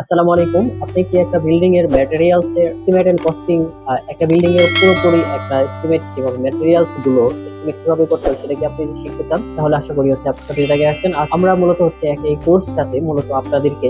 আসসালামু আলাইকুম। আপনি কি একটা বিল্ডিং এর ম্যাটেরিয়ালস এর এস্টিমেট এন্ড কস্টিং একটা বিল্ডিং এর পুরোপুরি একটা এস্টিমেট কীভাবে ম্যাটেরিয়ালসগুলো এস্টিমেট কীভাবে করতে হয় সেটা কি আপনি শিখতে চান, তাহলে আশা করি হচ্ছে আপনার এটাকে আসেন। আমরা মূলত হচ্ছে এই কোর্সটাতে মূলত আপনাদেরকে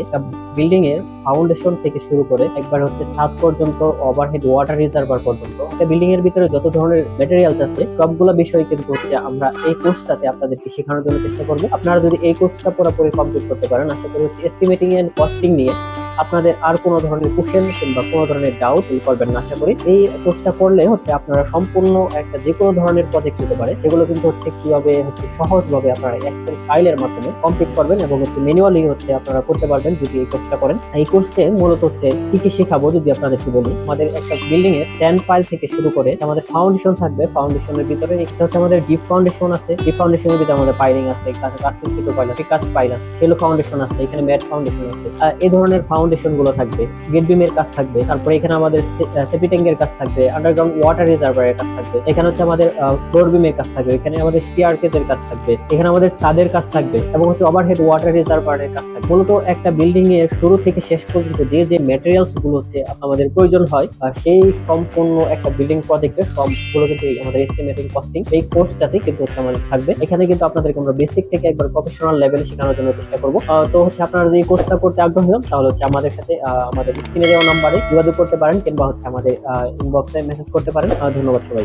বিল্ডিং এর ফাউন্ডেশন থেকে শুরু করে একবার হচ্ছে ছাদ পর্যন্ত ওভারহেড ওয়াটার রিজার্ভার পর্যন্ত, একটা বিল্ডিং এর ভিতরে যত ধরনের ম্যাটেরিয়ালস আছে, সবগুলো বিষয় কিন্তু হচ্ছে আমরা এই কোর্সটাতে আপনাদেরকে শেখানোর জন্য চেষ্টা করব। আপনারা যদি এই কোর্সটা পুরোপুরি কমপ্লিট করতে পারেন, আশা করি হচ্ছে এস্টিমেটিং এন্ড কস্টিং নিয়ে আপনাদের আর কোনো ধরনের কোশ্চেন কিংবা কোনো ধরনের ডাউট ফিল করবেন না, আশা করি। এই কোর্সটা করলে হচ্ছে আপনারা সম্পূর্ণ একটা যে কোনো ধরনের প্রজেক্ট হতে পারে, যেগুলো কিন্তু হচ্ছে কীভাবে হচ্ছে সহজভাবে আপনারা এক্সেল ফাইলের মাধ্যমে কমপ্লিট করবেন এবং হচ্ছে ম্যানুয়ালি হচ্ছে আপনারা করতে পারবেন যদি এই কোর্সটা করেন। এই কোর্সে মূলত হচ্ছে কি কি শেখাবো যদি আপনাদেরকে বলি। আমাদের একটা বিল্ডিং এর স্যান্ড ফাইল থেকে শুরু করে আমাদের ফাউন্ডেশন থাকবে। ফাউন্ডেশনের ভিতরে একটা হচ্ছে আমাদের ডিপ ফাউন্ডেশন আছে। ডিপ ফাউন্ডেশনের ভিতরে আমাদের পাইলিং আছে কাস্টম ছোট পাইল আছে কাস্ট পাইল আছে, সেলো ফাউন্ডেশন আছে, এখানে ম্যাট ফাউন্ডেশন আছে। এই ধরনের ফাউন্ডেশন গুলো থাকবে গেট বিমের কাজ থাকবে, তারপরে এখানে আমাদের সেপিটেং এর কাজ থাকবে আন্ডারগ্রাউন্ড ওয়াটার রিজার্ভারের কাজ থাকবে, এখানে হচ্ছে আমাদের ফ্লোর বিমের কাজ থাকবে, এখানে আমাদের স্টিয়ার কেসের কাজ থাকবে, এখানে আমাদের ছাদের কাজ থাকবে এবং হচ্ছে ওভারহেড ওয়াটার রিজার্ভারের কাজ থাকবে। মূলত একটা বিল্ডিং এর শুরু থেকে শেষ পর্যন্ত যে যে ম্যাটেরিয়ালসগুলো হচ্ছে আমাদের প্রয়োজন হয় সেই সম্পূর্ণ একটা বিল্ডিং প্রজেক্টের সবগুলো কিন্তু আমাদের এস্টিমেটিং কস্টিং এই কোর্সটাতে কিন্তু হচ্ছে আমাদের থাকবে। এখানে কিন্তু আপনাদেরকে আমরা বেসিক থেকে একবার প্রফেশনাল লেভেলে শেখানোর জন্য চেষ্টা করব। তো হচ্ছে আপনারা যদি কোর্সটা করতে আগ্রহী হন, তাহলে হচ্ছে আমাদের সাথে আমাদের স্ক্রিনে দেওয়া নাম্বারে যোগাযোগ করতে পারেন কিংবা হচ্ছে আমাদের ইনবক্সে মেসেজ করতে পারেন। ধন্যবাদ সবাই